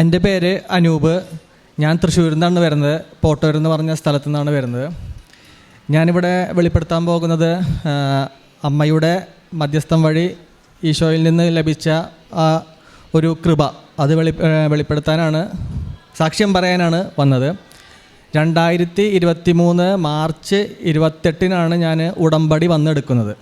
എന്റെ പേര് അനൂപ്. ഞാൻ തൃശ്ശൂരിൽ നിന്നാണ് വരുന്നത്. പോട്ടൂർ എന്ന് പറഞ്ഞ സ്ഥലത്തു നിന്നാണ് വരുന്നത്. ഞാനിവിടെ വെളിപ്പെടുത്താൻ പോകുന്നത് അമ്മയുടെ മധ്യസ്ഥം വഴി ഈശോയിൽ നിന്ന് ലഭിച്ച ആ ഒരു കൃപ. അത് വെളി വെളിപ്പെടുത്താനാണ് സാക്ഷ്യം പറയാനാണ് വന്നത്. രണ്ടായിരത്തി ഇരുപത്തി മൂന്ന് മാർച്ച് ഇരുപത്തെട്ടിനാണ് ഞാൻ ഉടമ്പടി വന്നെടുക്കുന്നത്.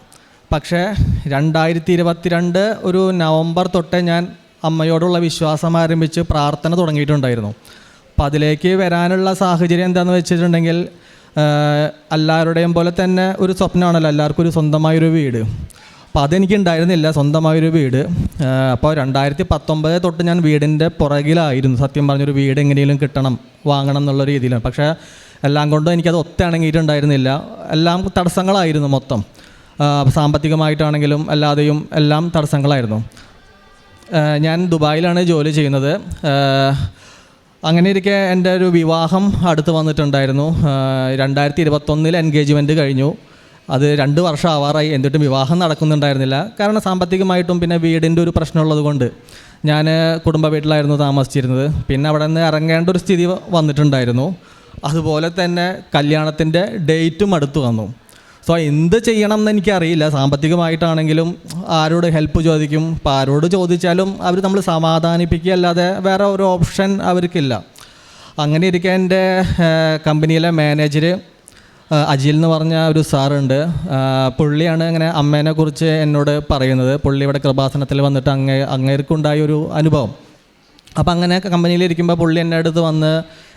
പക്ഷേ രണ്ടായിരത്തി ഇരുപത്തിരണ്ട് ഒരു നവംബർ തൊട്ടേ ഞാൻ അമ്മയോടുള്ള വിശ്വാസം ആരംഭിച്ച് പ്രാർത്ഥന തുടങ്ങിയിട്ടുണ്ടായിരുന്നു. അപ്പം അതിലേക്ക് വരാനുള്ള സാഹചര്യം എന്താണെന്ന് വെച്ചിട്ടുണ്ടെങ്കിൽ എല്ലാവരുടെയും പോലെ തന്നെ ഒരു സ്വപ്നമാണല്ലോ എല്ലാവർക്കും ഒരു സ്വന്തമായൊരു വീട്. അപ്പോൾ അതെനിക്ക് ഉണ്ടായിരുന്നില്ല സ്വന്തമായൊരു വീട്. അപ്പോൾ രണ്ടായിരത്തി പത്തൊമ്പത് തൊട്ട് ഞാൻ വീടിന്റെ പുറകിലായിരുന്നു. സത്യം പറഞ്ഞൊരു വീട് എങ്ങനെയെങ്കിലും കിട്ടണം വാങ്ങണം എന്നുള്ള രീതിയിലാണ്. പക്ഷേ എല്ലാം കൊണ്ടും എനിക്കത് ഒത്തിണങ്ങിയിട്ടുണ്ടായിരുന്നില്ല. എല്ലാം തടസ്സങ്ങളായിരുന്നു മൊത്തം. സാമ്പത്തികമായിട്ടാണെങ്കിലും അല്ലാതെയും എല്ലാം തടസ്സങ്ങളായിരുന്നു. ഞാൻ ദുബായിലാണ് ജോലി ചെയ്യുന്നത്. അങ്ങനെ ഇരിക്കെ എന്റെ ഒരു വിവാഹം അടുത്ത് വന്നിട്ടുണ്ടായിരുന്നു. രണ്ടായിരത്തി ഇരുപത്തൊന്നിൽ എൻഗേജ്മെന്റ് കഴിഞ്ഞു. അത് രണ്ട് വർഷം ആവാറായി എന്നിട്ടും വിവാഹം നടക്കുന്നുണ്ടായിരുന്നില്ല. കാരണം സാമ്പത്തികമായിട്ടും പിന്നെ വീടിന്റെ ഒരു പ്രശ്നമുള്ളത് കൊണ്ട് ഞാൻ കുടുംബ വീട്ടിലായിരുന്നു താമസിച്ചിരുന്നത്. പിന്നെ അവിടെ നിന്ന് ഇറങ്ങേണ്ട ഒരു സ്ഥിതി വന്നിട്ടുണ്ടായിരുന്നു. അതുപോലെ തന്നെ കല്യാണത്തിന്റെ ഡേറ്റും അടുത്ത് വന്നു. സോ എന്ത് ചെയ്യണം എന്ന് എനിക്കറിയില്ല. സാമ്പത്തികമായിട്ടാണെങ്കിലും ആരോട് ഹെൽപ്പ് ചോദിക്കും. അപ്പോൾ ആരോട് ചോദിച്ചാലും അവർ നമ്മൾ സമാധാനിപ്പിക്കുക അല്ലാതെ വേറെ ഒരു ഓപ്ഷൻ അവർക്കില്ല. അങ്ങനെ ഇരിക്കാൻ എന്റെ കമ്പനിയിലെ മാനേജർ അജിൽ എന്ന് പറഞ്ഞ ഒരു സാറുണ്ട്. പുള്ളിയാണ് ഇങ്ങനെ അമ്മേനെ കുറിച്ച് എന്നോട് പറയുന്നത്. പുള്ളി ഇവിടെ കൃപാസനത്തിൽ വന്നിട്ട് അങ്ങേ അങ്ങേർക്കുണ്ടായ ഒരു അനുഭവം. അപ്പം അങ്ങനെ കമ്പനിയിലിരിക്കുമ്പോൾ പുള്ളി എന്റെ അടുത്ത് വന്ന്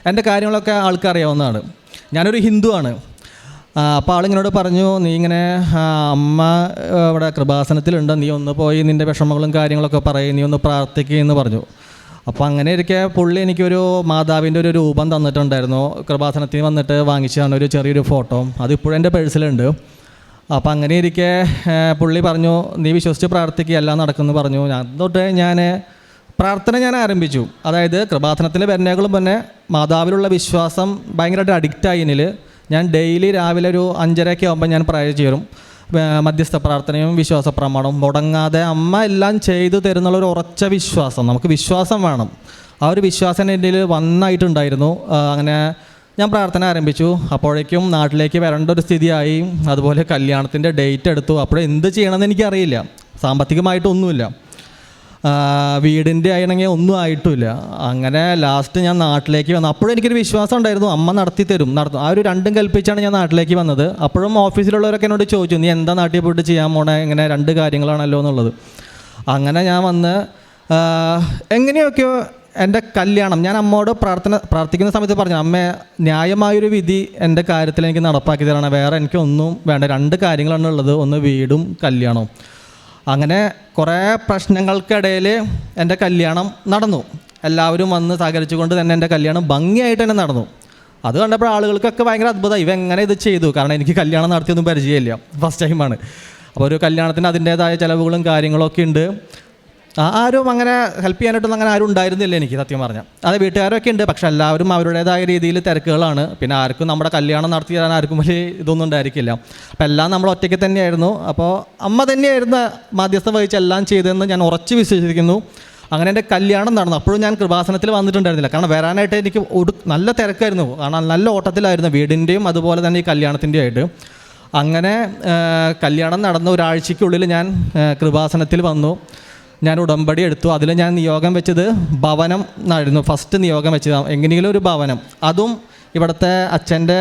എന്റെ കാര്യങ്ങളൊക്കെ ആൾക്കറിയാവുന്നതാണ്. ഞാനൊരു ഹിന്ദുവാണ്. അപ്പോൾ ആളിങ്ങനോട് പറഞ്ഞു നീ ഇങ്ങനെ അമ്മ ഇവിടെ കൃപാസനത്തിലുണ്ട്. നീ ഒന്ന് പോയി നിന്റെ വിഷമങ്ങളും കാര്യങ്ങളൊക്കെ പറയും. നീ ഒന്ന് പ്രാർത്ഥിക്കുക എന്ന് പറഞ്ഞു. അപ്പോൾ അങ്ങനെ ഇരിക്കെ പുള്ളി എനിക്കൊരു മാതാവിന്റെ ഒരു രൂപം തന്നിട്ടുണ്ടായിരുന്നു. കൃപാസനത്തിൽ വന്നിട്ട് വാങ്ങിച്ചതാണ് ഒരു ചെറിയൊരു ഫോട്ടോ. അതിപ്പോഴും എന്റെ പേഴ്സിലുണ്ട്. അപ്പോൾ അങ്ങനെ ഇരിക്കെ പുള്ളി പറഞ്ഞു നീ വിശ്വസിച്ച് പ്രാർത്ഥിക്കുക എല്ലാം നടക്കുമെന്ന് പറഞ്ഞു. ഞാൻ തൊട്ട് ഞാൻ പ്രാർത്ഥന ഞാൻ ആരംഭിച്ചു. അതായത് കൃപാസനത്തിലെ വരുന്നേക്കളും തന്നെ മാതാവിലുള്ള വിശ്വാസം ഭയങ്കരമായിട്ട് അഡിക്റ്റായി എന്നിൽ ഞാൻ ഡെയിലി രാവിലെ ഒരു അഞ്ചരയൊക്കെ ആകുമ്പോൾ ഞാൻ പ്രയർ ചെയ്യും മധ്യസ്ഥ പ്രാർത്ഥനയും വിശ്വാസ പ്രമാണവും. മുടങ്ങാതെ അമ്മ എല്ലാം ചെയ്തു തരുന്നുള്ള ഒരു ഉറച്ച വിശ്വാസം നമുക്ക് വിശ്വാസം വേണം. ആ ഒരു വിശ്വാസം എന്റെ വന്നായിട്ടുണ്ടായിരുന്നു. അങ്ങനെ ഞാൻ പ്രാർത്ഥന ആരംഭിച്ചു. അപ്പോഴേക്കും നാട്ടിലേക്ക് വരേണ്ട ഒരു സ്ഥിതിയായി. അതുപോലെ കല്യാണത്തിന്റെ ഡേറ്റ് എടുത്തു. അപ്പോഴെന്ത് ചെയ്യണമെന്ന് എനിക്കറിയില്ല. സാമ്പത്തികമായിട്ടൊന്നുമില്ല. വീടിന്റെ ആണെങ്കിൽ ഒന്നും ആയിട്ടില്ല. അങ്ങനെ ലാസ്റ്റ് ഞാൻ നാട്ടിലേക്ക് വന്നു അപ്പോഴും എനിക്കൊരു വിശ്വാസം ഉണ്ടായിരുന്നു അമ്മ നടത്തി തരും നടത്തും ആ ഒരു രണ്ടും കൽപ്പിച്ചാണ് ഞാൻ നാട്ടിലേക്ക് വന്നത്. അപ്പോഴും ഓഫീസിലുള്ളവരൊക്കെ എന്നോട് ചോദിച്ചു നീ എന്താ നാട്ടിൽ പോയിട്ട് ചെയ്യാൻ പോണേ? ഇങ്ങനെ രണ്ട് കാര്യങ്ങളാണല്ലോ എന്നുള്ളത്. അങ്ങനെ ഞാൻ വന്ന് എങ്ങനെയൊക്കെയോ എന്റെ കല്യാണം ഞാൻ അമ്മയോട് പ്രാർത്ഥന പ്രാർത്ഥിക്കുന്ന സമയത്ത് പറഞ്ഞു അമ്മേ ന്യായമായൊരു വിധി എന്റെ കാര്യത്തിൽ എനിക്ക് നടപ്പാക്കി തരണം. വേറെ എനിക്കൊന്നും വേണ്ട രണ്ട് കാര്യങ്ങളാണ് ഉള്ളത്. ഒന്ന് വീടും കല്യാണവും. അങ്ങനെ കുറേ പ്രശ്നങ്ങൾക്കിടയിൽ എന്റെ കല്യാണം നടന്നു. എല്ലാവരും വന്ന് സഹകരിച്ചുകൊണ്ട് തന്നെ എന്റെ കല്യാണം ഭംഗിയായിട്ട് തന്നെ നടന്നു. അത് കണ്ടപ്പോൾ ആളുകൾക്കൊക്കെ ഭയങ്കര അത്ഭുതമായി. ഇവ എങ്ങനെ ഇത് ചെയ്തു? കാരണം എനിക്ക് കല്യാണം നടത്തിയൊന്നും പരിചയമില്ല. ഫസ്റ്റ് ടൈമാണ് അപ്പോൾ ഒരു കല്യാണത്തിന് അതിന്റേതായ ചിലവുകളും കാര്യങ്ങളൊക്കെ ഉണ്ട്. ആരും അങ്ങനെ ഹെൽപ്പ് ചെയ്യാനായിട്ടൊന്നും അങ്ങനെ ആരും ഉണ്ടായിരുന്നില്ല എനിക്ക് സത്യം പറഞ്ഞാൽ അത് വീട്ടുകാരൊക്കെ ഉണ്ട് പക്ഷെ എല്ലാവരും അവരുടേതായ രീതിയിൽ തിരക്കുകളാണ്. പിന്നെ ആർക്കും നമ്മുടെ കല്യാണം നടത്തി തരാൻ ആർക്കും വലിയ ഇതൊന്നും ഉണ്ടായിരിക്കില്ല. അപ്പം എല്ലാം നമ്മൾ ഒറ്റയ്ക്ക് തന്നെയായിരുന്നു. അപ്പോൾ അമ്മ തന്നെയായിരുന്നു മാധ്യസ്ഥം വഹിച്ച് എല്ലാം ചെയ്തതെന്ന് ഞാൻ ഉറച്ച് വിശ്വസിക്കുന്നു. അങ്ങനെ എന്റെ കല്യാണം നടന്നു. അപ്പോഴും ഞാൻ കൃപാസനത്തിൽ വന്നിട്ടുണ്ടായിരുന്നില്ല. കാരണം വരാനായിട്ട് എനിക്ക് ഒരു നല്ല തിരക്കായിരുന്നു. കാരണം നല്ല ഓട്ടത്തിലായിരുന്നു വീടിന്റെയും അതുപോലെ തന്നെ ഈ കല്യാണത്തിന്റെയും ആയിട്ട്. അങ്ങനെ കല്യാണം നടന്ന ഒരാഴ്ചയ്ക്കുള്ളിൽ ഞാൻ കൃപാസനത്തിൽ വന്നു. ഞാൻ ഉടമ്പടി എടുത്തു. അതിൽ ഞാൻ നിയോഗം വെച്ചത് ഭവനം എന്നായിരുന്നു. ഫസ്റ്റ് നിയോഗം വെച്ചത് എങ്ങനെയെങ്കിലും ഒരു ഭവനം. അതും ഇവിടുത്തെ അച്ഛന്റെ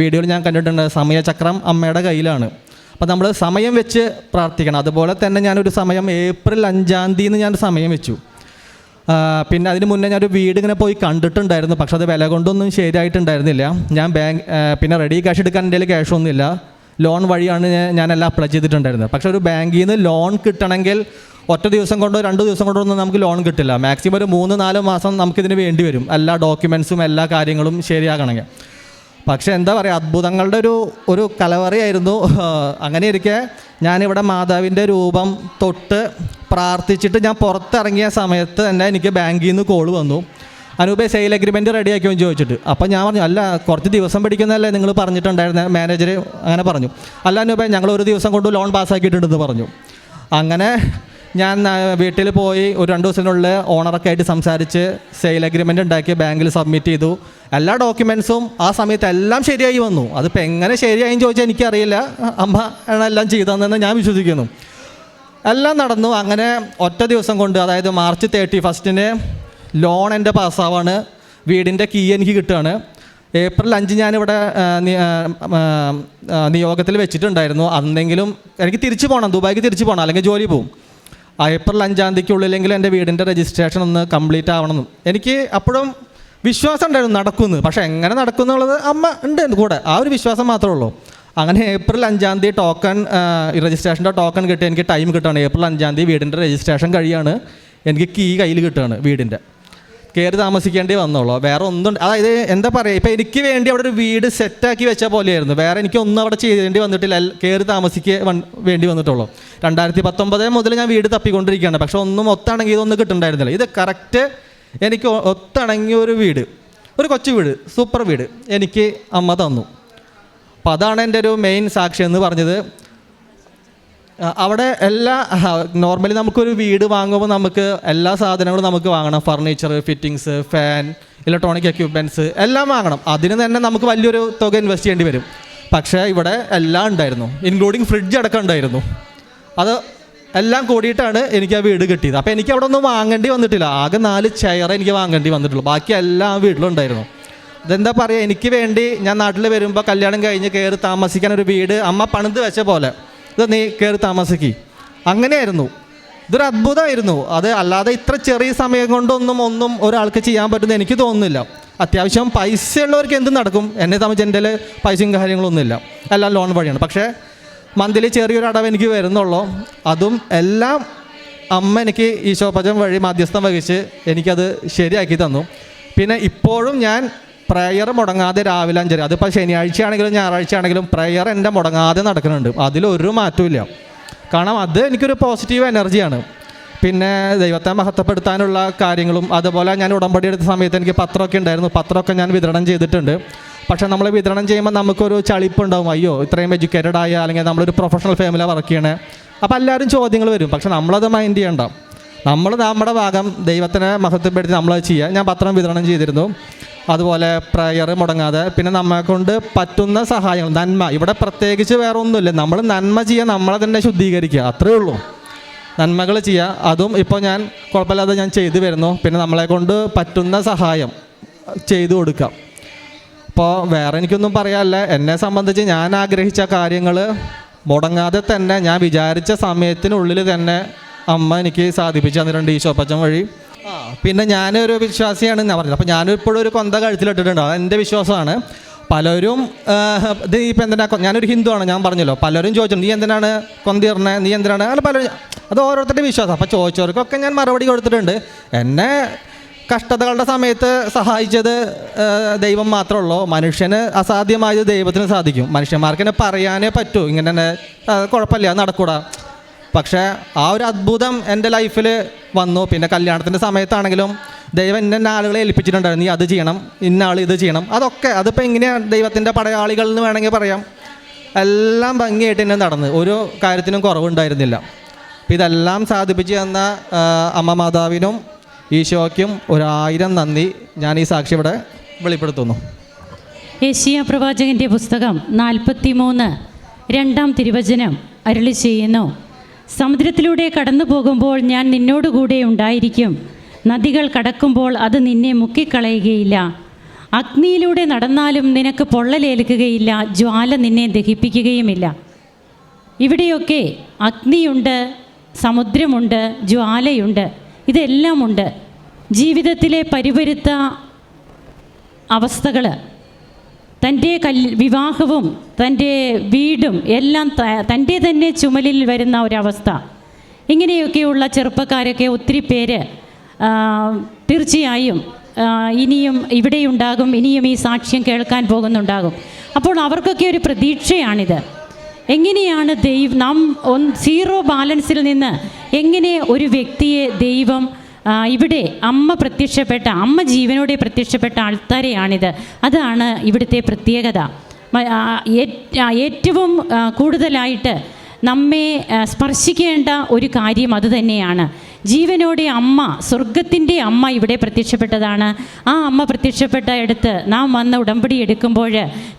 വീഡിയോയിൽ ഞാൻ കണ്ടിട്ടുണ്ട്. സമയചക്രം അമ്മയുടെ കയ്യിലാണ്. അപ്പോൾ നമ്മൾ സമയം വെച്ച് പ്രാർത്ഥിക്കണം. അതുപോലെ തന്നെ ഞാനൊരു സമയം ഏപ്രിൽ അഞ്ചാം തീയതി ഞാൻ സമയം വെച്ചു. പിന്നെ അതിന് മുന്നേ ഞാനൊരു വീട് ഇങ്ങനെ പോയി കണ്ടിട്ടുണ്ടായിരുന്നു. പക്ഷെ അത് വില കൊണ്ടൊന്നും ശരിയായിട്ടുണ്ടായിരുന്നില്ല. ഞാൻ ബാങ്ക് പിന്നെ റെഡി ക്യാഷ് എടുക്കാൻ എന്റെ ക്യാഷ് ഒന്നുമില്ല. ലോൺ വഴിയാണ് ഞാനെല്ലാം അപ്ലൈ ചെയ്തിട്ടുണ്ടായിരുന്നത്. പക്ഷെ ഒരു ബാങ്കിൽ നിന്ന് ലോൺ കിട്ടണമെങ്കിൽ ഒറ്റ ദിവസം കൊണ്ടോ രണ്ട് ദിവസം കൊണ്ടോ ഒന്നും നമുക്ക് ലോൺ കിട്ടില്ല. മാക്സിമം ഒരു മൂന്ന് നാല് മാസം നമുക്കിതിന് വേണ്ടി വരും. എല്ലാ ഡോക്യുമെൻസും എല്ലാ കാര്യങ്ങളും ശരിയാകണമെങ്കിൽ പക്ഷേ എന്താ പറയുക അത്ഭുതങ്ങളുടെ ഒരു ഒരു കലവറയായിരുന്നു. അങ്ങനെ ഇരിക്കെ ഞാനിവിടെ മാതാവിന്റെ രൂപം തൊട്ട് പ്രാർത്ഥിച്ചിട്ട് ഞാൻ പുറത്തിറങ്ങിയ സമയത്ത് തന്നെ എനിക്ക് ബാങ്കിൽ നിന്ന് കോൾ വന്നു. അനൂപേ സെയിൽ അഗ്രിമെന്റ് റെഡിയാക്കിയോ ചോദിച്ചിട്ട്. അപ്പോൾ ഞാൻ പറഞ്ഞു അല്ല കുറച്ച് ദിവസം പിടിക്കുന്നതല്ലേ നിങ്ങൾ പറഞ്ഞിട്ടുണ്ടായിരുന്ന? മാനേജർ അങ്ങനെ പറഞ്ഞു. അല്ല അനൂപേ ഞങ്ങൾ ഒരു ദിവസം കൊണ്ട് ലോൺ പാസ്സാക്കിയിട്ടുണ്ടെന്ന് പറഞ്ഞു. അങ്ങനെ ഞാൻ വീട്ടിൽ പോയി ഒരു രണ്ട് ദിവസത്തിനുള്ളിൽ ഓണറൊക്കെ ആയിട്ട് സംസാരിച്ച് സെയിൽ അഗ്രിമെന്റ് ഉണ്ടാക്കി ബാങ്കിൽ സബ്മിറ്റ് ചെയ്തു. എല്ലാ ഡോക്യുമെൻസും ആ സമയത്ത് എല്ലാം ശരിയായി വന്നു. അതിപ്പോൾ എങ്ങനെ ശരിയായി ചോദിച്ചാൽ എനിക്കറിയില്ല. അമ്മ ആണ് എല്ലാം ചെയ്തതെന്ന് ഞാൻ വിശ്വസിക്കുന്നു. എല്ലാം നടന്നു. അങ്ങനെ ഒറ്റ ദിവസം കൊണ്ട് അതായത് മാർച്ച് തേർട്ടി ഫസ്റ്റിന് ലോൺ എന്റെ പാസ്സാവാണ് വീടിന്റെ കീ എനിക്ക് കിട്ടുകയാണ്. ഏപ്രിൽ അഞ്ച് ഞാനിവിടെ നിയോഗത്തിൽ വെച്ചിട്ടുണ്ടായിരുന്നു. അന്നെങ്കിലും എനിക്ക് തിരിച്ചു പോകണം ദുബായിക്ക് തിരിച്ചു പോകണം അല്ലെങ്കിൽ ജോലി പോകും ഏപ്രിൽ അഞ്ചാം തീയതിക്കുള്ളിലെങ്കിലും എന്റെ വീടിന്റെ രജിസ്ട്രേഷൻ ഒന്ന് കംപ്ലീറ്റ് ആവണമെന്നും. എനിക്ക് അപ്പോഴും വിശ്വാസം ഉണ്ടായിരുന്നു നടക്കുന്നു പക്ഷേ എങ്ങനെ നടക്കും എന്നുള്ളത് അമ്മ ഉണ്ട് കൂടെ. ആ ഒരു വിശ്വാസം മാത്രമേ ഉള്ളൂ. അങ്ങനെ ഏപ്രിൽ അഞ്ചാം തീയതി ടോക്കൺ രജിസ്ട്രേഷന്റെ ടോക്കൺ കിട്ടി എനിക്ക് ടൈം കിട്ടുകയാണ്. ഏപ്രിൽ അഞ്ചാം തീയതി വീടിന്റെ രജിസ്ട്രേഷൻ കഴിയാണ്. എനിക്ക് കീ കയ്യിൽ കിട്ടുകയാണ് വീടിന്റെ. കയറി താമസിക്കേണ്ടി വന്നോളൂ. വേറെ ഒന്നും അതായത് എന്താ പറയുക ഇപ്പം എനിക്ക് വേണ്ടി അവിടെ ഒരു വീട് സെറ്റാക്കി വെച്ച പോലെയായിരുന്നു. വേറെ എനിക്കൊന്നും അവിടെ ചെയ്യേണ്ടി വന്നിട്ടില്ല. കയറി താമസിക്കുക വേണ്ടി വന്നിട്ടുള്ളൂ. രണ്ടായിരത്തി പത്തൊമ്പത് മുതൽ ഞാൻ വീട് തപ്പിക്കൊണ്ടിരിക്കുകയാണ്. പക്ഷെ ഒന്നും ഒത്താണെങ്കിൽ ഇതൊന്നും കിട്ടുന്നുണ്ടായിരുന്നില്ല ഇത് കറക്റ്റ് എനിക്ക് ഒത്തണങ്ങിയ ഒരു വീട്. ഒരു കൊച്ചു വീട്. സൂപ്പർ വീട്. എനിക്ക് അമ്മ തന്നു. അപ്പോൾ അതാണ് എന്റെ ഒരു മെയിൻ സാക്ഷി എന്ന് പറഞ്ഞത്. അവിടെ എല്ലാ നോർമലി നമുക്കൊരു വീട് വാങ്ങുമ്പോൾ നമുക്ക് എല്ലാ സാധനങ്ങളും നമുക്ക് വാങ്ങണം. Furniture fittings fan electronic equipments എല്ലാം വാങ്ങണം. അതിന് തന്നെ നമുക്ക് വലിയൊരു തുക ഇൻവെസ്റ്റ് ചെയ്യേണ്ടി വരും. പക്ഷേ ഇവിടെ എല്ലാം ഉണ്ടായിരുന്നു. ഇൻക്ലൂഡിങ് ഫ്രിഡ്ജ് അടക്കം ഉണ്ടായിരുന്നു. അത് എല്ലാം കൂടിയിട്ടാണ് എനിക്ക് ആ വീട് കിട്ടിയത്. അപ്പോൾ എനിക്ക് അവിടെ ഒന്നും വാങ്ങേണ്ടി വന്നിട്ടില്ല. ആകെ നാല് ചെയർ എനിക്ക് വാങ്ങേണ്ടി വന്നിട്ടുള്ളൂ. ബാക്കി എല്ലാം വീട്ടിലുണ്ടായിരുന്നു. ഇതെന്താ പറയുക എനിക്ക് വേണ്ടി ഞാൻ നാട്ടിൽ വരുമ്പോൾ കല്യാണം കഴിഞ്ഞ് കയറി താമസിക്കാൻ ഒരു വീട് അമ്മ പണിത് വെച്ച പോലെ. ഇത് നീ കയറി താമസിക്കി. അങ്ങനെയായിരുന്നു. ഇതൊരു അത്ഭുതമായിരുന്നു. അത് അല്ലാതെ ഇത്ര ചെറിയ സമയം കൊണ്ടൊന്നും ഒന്നും ഒരാൾക്ക് ചെയ്യാൻ പറ്റുമെന്ന് എനിക്ക് തോന്നുന്നില്ല. അത്യാവശ്യം പൈസ ഉള്ളവർക്ക് എന്ത് നടക്കും? എന്നെ സംബന്ധിച്ച് എന്റെ പൈസയും കാര്യങ്ങളൊന്നുമില്ല. എല്ലാം ലോൺ വഴിയാണ്. പക്ഷേ മന്തിലി ചെറിയൊരു അടവ് എനിക്ക് വരുന്നുള്ളൂ. അതും എല്ലാം അമ്മ എനിക്ക് ഈശോപചം വഴി മധ്യസ്ഥം വഹിച്ച് എനിക്കത് ശരിയാക്കി തന്നു. പിന്നെ ഇപ്പോഴും ഞാൻ പ്രയർ മുടങ്ങാതെ രാവിലെ അഞ്ചര. അതിപ്പോൾ ശനിയാഴ്ച ആണെങ്കിലും ഞായറാഴ്ച ആണെങ്കിലും പ്രയർ എന്റെ മുടങ്ങാതെ നടക്കുന്നുണ്ട്. അതിലൊരു മാറ്റവും കാരണം അത് എനിക്കൊരു പോസിറ്റീവ് എനർജിയാണ് പിന്നെ ദൈവത്തെ മഹത്വപ്പെടുത്താനുള്ള കാര്യങ്ങളും അതുപോലെ ഞാൻ ഉടമ്പടി എടുത്ത സമയത്ത് എനിക്ക് പത്രമൊക്കെ ഉണ്ടായിരുന്നു. പത്രമൊക്കെ ഞാൻ വിതരണം ചെയ്തിട്ടുണ്ട്. പക്ഷേ നമ്മൾ വിതരണം ചെയ്യുമ്പോൾ നമുക്കൊരു ചളിപ്പുണ്ടാവും. അയ്യോ ഇത്രയും എഡ്യൂക്കേറ്റഡ് ആയ അല്ലെങ്കിൽ നമ്മളൊരു പ്രൊഫഷണൽ ഫാമിലി വർക്ക് ചെയ്യണേ. അപ്പോൾ എല്ലാവരും ചോദ്യങ്ങൾ വരും. പക്ഷെ നമ്മളത് മൈൻഡ് ചെയ്യണ്ട. നമ്മൾ നമ്മുടെ ഭാഗം ദൈവത്തിനെ മഹത്വപ്പെടുത്തി നമ്മളത് ചെയ്യുക. ഞാൻ പത്രം വിതരണം ചെയ്തിരുന്നു. അതുപോലെ പ്രയർ മുടങ്ങാതെ. പിന്നെ നമ്മെ കൊണ്ട് പറ്റുന്ന സഹായങ്ങൾ നന്മ. ഇവിടെ പ്രത്യേകിച്ച് വേറെ ഒന്നുമില്ല നമ്മൾ നന്മ ചെയ്യുക നമ്മളെ തന്നെ ശുദ്ധീകരിക്കുക. അത്രേ ഉള്ളൂ. നന്മകൾ ചെയ്യുക. അതും ഇപ്പോൾ ഞാൻ കുഴപ്പമില്ലാതെ ഞാൻ ചെയ്തു വരുന്നു. പിന്നെ നമ്മളെ കൊണ്ട് പറ്റുന്ന സഹായം ചെയ്തു കൊടുക്കാം അപ്പോൾ വേറെ എനിക്കൊന്നും പറയാനല്ല. എന്നെ സംബന്ധിച്ച് ഞാൻ ആഗ്രഹിച്ച കാര്യങ്ങൾ മുടങ്ങാതെ തന്നെ ഞാൻ വിചാരിച്ച സമയത്തിനുള്ളിൽ തന്നെ അമ്മ എനിക്ക് സാധിപ്പിച്ചു തന്നിട്ടുണ്ട് ഈ വഴി. ആ പിന്നെ ഞാനൊരു വിശ്വാസിയാണ് ഞാൻ പറഞ്ഞത് അപ്പോൾ ഞാനും ഇപ്പോഴും ഒരു കൊന്ത കഴുത്തിലിട്ടിട്ടുണ്ട്. അത് എന്റെ വിശ്വാസമാണ്. പലരും ഇത് ഇപ്പം എന്തിനാ ഞാനൊരു ഹിന്ദുവാണ് ഞാൻ പറഞ്ഞല്ലോ. പലരും ചോദിച്ചിട്ടുണ്ട് നീ എന്തിനാണ് കൊന്തിറിനെ നീ എന്തിനാണ്? അങ്ങനെ പലരും അത് ഓരോരുത്തരുടെ വിശ്വാസം. അപ്പോൾ ചോദിച്ചവർക്കൊക്കെ ഞാൻ മറുപടി കൊടുത്തിട്ടുണ്ട്. എന്നെ കഷ്ടതകളുടെ സമയത്ത് സഹായിച്ചത് ദൈവം മാത്രമേ ഉള്ളൂ മനുഷ്യന് അസാധ്യമായത് ദൈവത്തിന് സാധിക്കും. മനുഷ്യന്മാർക്ക് എന്നെ പറയാനേ പറ്റൂ. ഇങ്ങനെ തന്നെ കുഴപ്പമില്ല നടക്കൂടാ. പക്ഷേ ആ ഒരു അത്ഭുതം എന്റെ ലൈഫിൽ വന്നു. പിന്നെ കല്യാണത്തിന്റെ സമയത്താണെങ്കിലും ദൈവം ഇന്ന ആളുകളെ ഏൽപ്പിച്ചിട്ടുണ്ടായിരുന്നു നീ അത് ചെയ്യണം ഇന്ന ആൾ ഇത് ചെയ്യണം. അതൊക്കെ അതിപ്പോൾ എങ്ങനെയാണ് ദൈവത്തിന്റെ പടയാളികൾ എന്ന് വേണമെങ്കിൽ പറയാം. എല്ലാം ഭംഗിയായിട്ട് തന്നെ നടന്ന്. ഒരു കാര്യത്തിനും കുറവുണ്ടായിരുന്നില്ല. അപ്പം ഇതെല്ലാം സാധിപ്പിച്ച് തന്ന അമ്മ മാതാവിനും ഈശോയ്ക്കും ഒരായിരം നന്ദി ഞാൻ ഈ സാക്ഷി ഇവിടെ വെളിപ്പെടുത്തുന്നു. ഏഷ്യ പ്രവാചകന്റെ പുസ്തകം നാൽപ്പത്തി മൂന്ന് രണ്ടാം തിരുവചനം അരുളി ചെയ്യുന്നു. സമുദ്രത്തിലൂടെ കടന്നു പോകുമ്പോൾ ഞാൻ നിന്നോടുകൂടെ ഉണ്ടായിരിക്കും. നദികൾ കടക്കുമ്പോൾ അത് നിന്നെ മുക്കിക്കളയുകയില്ല. അഗ്നിയിലൂടെ നടന്നാലും നിനക്ക് പൊള്ളലേൽക്കുകയില്ല. ജ്വാല നിന്നെ ദഹിപ്പിക്കുകയുമില്ല. ഇവിടെയൊക്കെ അഗ്നിയുണ്ട് സമുദ്രമുണ്ട് ജ്വാലയുണ്ട് ഇതെല്ലാമുണ്ട്. ജീവിതത്തിലെ പരിപരുത്ത അവസ്ഥകൾ തന്റെ കൽ വിവാഹവും തന്റെ വീടും എല്ലാം തന്റെ തന്നെ ചുമലിൽ വരുന്ന ഒരവസ്ഥ. ഇങ്ങനെയൊക്കെയുള്ള ചെറുപ്പക്കാരൊക്കെ ഒത്തിരി പേര് തീർച്ചയായും ഇനിയും ഇനിയും ഇവിടെയുണ്ടാകും ഇനിയും ഈ സാക്ഷ്യം കേൾക്കാൻ പോകുന്നുണ്ടാകും. അപ്പോൾ അവർക്കൊക്കെ ഒരു പ്രതീക്ഷയാണിത്. എങ്ങനെയാണ് ദൈവം നാം സീറോ ബാലൻസിൽ നിന്ന് എങ്ങനെ ഒരു വ്യക്തിയെ ദൈവം ഇവിടെ അമ്മ പ്രത്യക്ഷപ്പെട്ട അമ്മ ജീവനോടെ പ്രത്യക്ഷപ്പെട്ട ആൾക്കാരെയാണിത് അതാണ് ഇവിടുത്തെ പ്രത്യേകത. ഏറ്റവും കൂടുതലായിട്ട് നമ്മെ സ്പർശിക്കേണ്ട ഒരു കാര്യം അതുതന്നെയാണ് ജീവനോടെ അമ്മ സ്വർഗത്തിന്റെ അമ്മ ഇവിടെ പ്രത്യക്ഷപ്പെട്ടതാണ്. ആ അമ്മ പ്രത്യക്ഷപ്പെട്ട അടുത്ത് നാം വന്ന ഉടമ്പടി എടുക്കുമ്പോൾ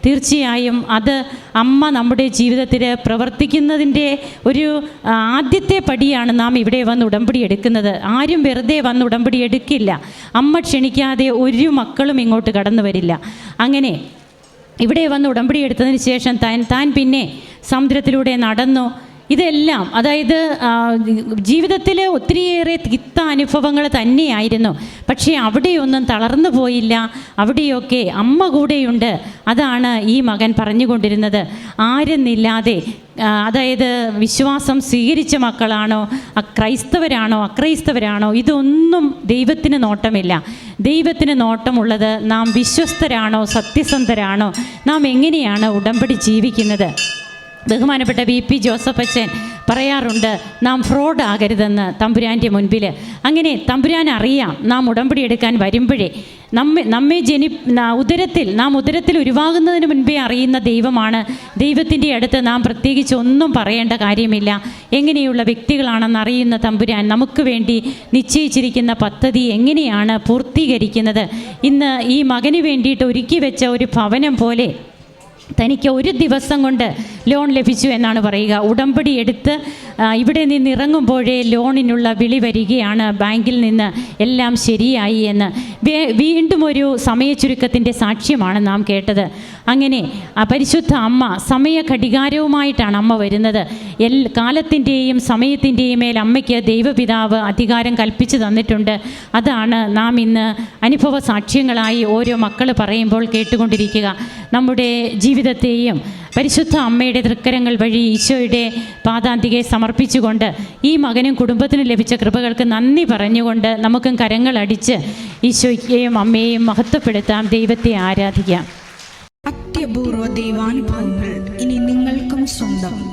തീർച്ചയായും അത് അമ്മ നമ്മുടെ ജീവിതത്തിൽ പ്രവർത്തിക്കുന്നതിന്റെ ഒരു ആദ്യത്തെ പടിയാണ് നാം ഇവിടെ വന്ന് ഉടമ്പടി എടുക്കുന്നത്. ആരും വെറുതെ വന്ന് ഉടമ്പടി എടുക്കില്ല. അമ്മ ക്ഷണിക്കാതെ ഒരു മക്കളും ഇങ്ങോട്ട് കടന്നു വരില്ല. അങ്ങനെ ഇവിടെ വന്ന് ഉടമ്പടി എടുത്തതിന് ശേഷം താൻ താൻ പിന്നെ സമുദ്രത്തിലൂടെ നടന്നു. ഇതെല്ലാം അതായത് ജീവിതത്തിൽ ഒത്തിരിയേറെ തിക്ത അനുഭവങ്ങൾ തന്നെയായിരുന്നു. പക്ഷേ അവിടെയൊന്നും തളർന്നു പോയില്ല. അവിടെയൊക്കെ അമ്മ കൂടെയുണ്ട്. അതാണ് ഈ മകൻ പറഞ്ഞുകൊണ്ടിരുന്നത്. ആരെന്നില്ലാതെ അതായത് വിശ്വാസം സ്വീകരിച്ച മക്കളാണോ ക്രൈസ്തവരാണോ അക്രൈസ്തവരാണോ ഇതൊന്നും ദൈവത്തിന് നോട്ടമില്ല. ദൈവത്തിന് നോട്ടമുള്ളത് നാം വിശ്വസ്തരാണോ സത്യസന്ധരാണോ നാം എങ്ങനെയാണ് ഉടമ്പടി ജീവിക്കുന്നത്? ബഹുമാനപ്പെട്ട വി പി ജോസഫ് അച്ഛൻ പറയാറുണ്ട് നാം ഫ്രോഡ് ആകരുതെന്ന് തമ്പുരാന്റെ മുൻപിൽ അങ്ങനെ തമ്പുരാൻ അറിയാം നാം ഉടമ്പടി എടുക്കാൻ വരുമ്പോഴേ. നമ്മെ നമ്മെ ജനി ഉദരത്തിൽ നാം ഉദരത്തിൽ ഉരുവാകുന്നതിന് മുൻപേ അറിയുന്ന ദൈവമാണ്. ദൈവത്തിന്റെ അടുത്ത് നാം പ്രത്യേകിച്ച് ഒന്നും പറയേണ്ട കാര്യമില്ല. എങ്ങനെയുള്ള വ്യക്തികളാണെന്ന് അറിയുന്ന തമ്പുരാൻ നമുക്ക് വേണ്ടി നിശ്ചയിച്ചിരിക്കുന്ന പദ്ധതി എങ്ങനെയാണ് പൂർത്തീകരിക്കുന്നത്? ഇന്ന് ഈ മകന് വേണ്ടിയിട്ട് ഒരുക്കി വെച്ച ഒരു ഭവനം പോലെ തനിക്ക് ഒരു ദിവസം കൊണ്ട് ലോൺ ലഭിച്ചു എന്നാണ് പറയുക. ഉടമ്പടി എടുത്ത് ഇവിടെ നിന്ന് ഇറങ്ങുമ്പോഴേ ലോണിനുള്ള വിളി വരികയാണ്. ബാങ്കിൽ നിന്ന് എല്ലാം ശരിയായി എന്ന്. വീണ്ടും ഒരു സമയച്ചുരുക്കത്തിന്റെ സാക്ഷ്യമാണ് നാം കേട്ടത്. അങ്ങനെ പരിശുദ്ധ അമ്മ സമയ ഘടികാരവുമായിട്ടാണ് അമ്മ വരുന്നത്. എൽ കാലത്തിന്റെയും സമയത്തിന്റെയും മേൽ അമ്മയ്ക്ക് ദൈവപിതാവ് അധികാരം കൽപ്പിച്ചു തന്നിട്ടുണ്ട്. അതാണ് നാം ഇന്ന് അനുഭവ സാക്ഷ്യങ്ങളായി ഓരോ മക്കൾ പറയുമ്പോൾ കേട്ടുകൊണ്ടിരിക്കുക. നമ്മുടെ ജീവിതത്തെയും പരിശുദ്ധ അമ്മയുടെ തൃക്കരങ്ങൾ വഴി ഈശോയുടെ പാതാന്തികെ സമർപ്പിച്ചുകൊണ്ട് ഈ മകനും കുടുംബത്തിനും ലഭിച്ച കൃപകൾക്ക് നന്ദി പറഞ്ഞുകൊണ്ട് നമുക്കും കരങ്ങളടിച്ച് ഈശോയ്ക്കെയും അമ്മയെയും മഹത്വപ്പെടുത്താം. ദൈവത്തെ ആരാധിക്കാം. അത്യപൂർവ ദൈവാനുഭവങ്ങൾ ഇനി നിങ്ങൾക്കും സ്വന്തം.